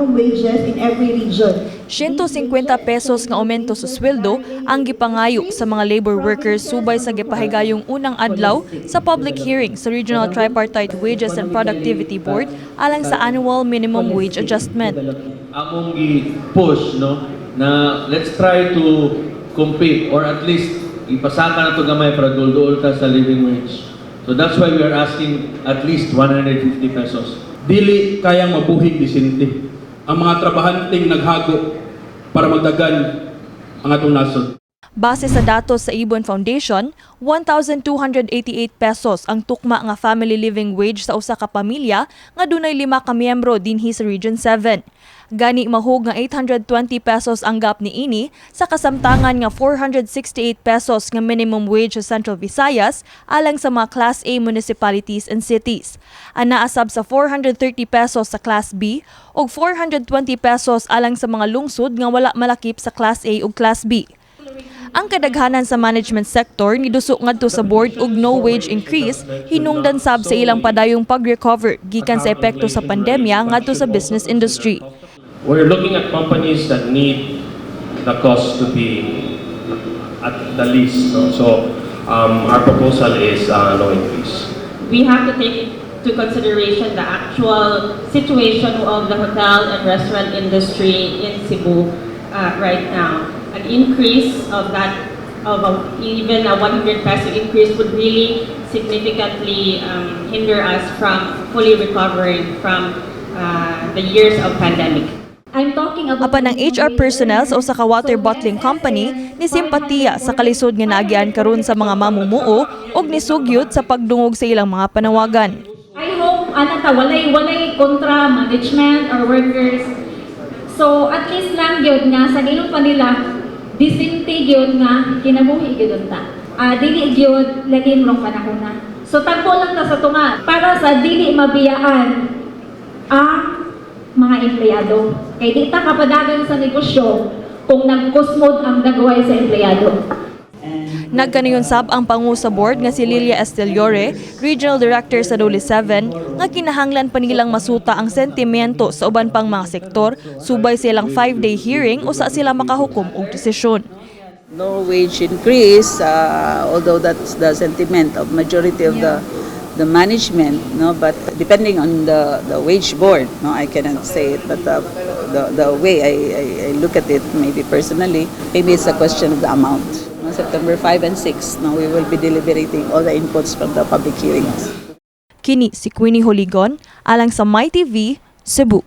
minimum wages in every region. 150 pesos nga aumento sa sweldo ang gipangayo sa mga labor workers subay sa gipahigayong unang adlaw sa public hearing sa Regional Tripartite Wages and Productivity Board alang sa annual minimum wage adjustment. among gi-push no na let's try to compete or at least ipasaka na to gamay para dulduol ta sa living wage. So that's why we are asking at least 150 pesos. dili kayang mabuhig disente ang mga trabahanteng naghago para magdagan ang atong nasod. Base sa datos sa Ibon Foundation, 1,288 pesos ang tukma nga family living wage sa usa ka pamilya nga dunay lima ka miyembro dinhi sa Region 7. Gani mahog nga 820 pesos ang gap ni ini sa kasamtangan nga 468 pesos nga minimum wage sa Central Visayas alang sa mga Class A municipalities and cities. Ana asab sa 430 pesos sa Class B ug 420 pesos alang sa mga lungsod nga wala malakip sa Class A ug Class B. Ang kadaghanan sa management sector niduso ngadto sa board og no wage increase hinungdan sab sa ilang padayong pag-recover gikan sa epekto sa pandemya ngadto sa business industry. We're looking at companies that need the cost to be at the least. No? So um, our proposal is uh, no increase. we have to take into consideration the actual situation of the hotel and restaurant industry in Cebu uh, right now. An increase of that, of a, even a 100 peso increase would really significantly um, hinder us from fully recovering from uh, the years of pandemic. I'm talking about Apan ang HR personnel sa usa ka water bottling company ni simpatiya sa kalisod nga naagian karon sa mga mamumuo ug nisugyot sa pagdungog sa ilang mga panawagan. I hope ana ta walay walay kontra management or workers. So at least lang gyud nga sa gayong pa nila disente gyud nga kinabuhi gyud ta. Ah dili gyud lagi mong panahon na. So tagpo lang ta sa tunga para sa dili mabiyaan ang mga empleyado. Kay di ta kapadagan sa negosyo kung nagkusmod ang dagway sa empleyado. Nagkanayon sab ang pangu sa board nga si Lilia Esteliore, Regional Director sa Dole 7, nga kinahanglan pa nilang masuta ang sentimento sa uban pang mga sektor subay silang 5-day hearing usa sila makahukom og desisyon. no wage increase, uh, although that's the sentiment of majority of the the management, no. But depending on the, the wage board, no, I cannot say it. But uh, the the way I, I, I look at it, maybe personally, maybe it's a question of the amount. September 5 and 6, no, we will be deliberating all the inputs from the public hearings. Kini si Queenie Holigon alang sa My TV, Cebu.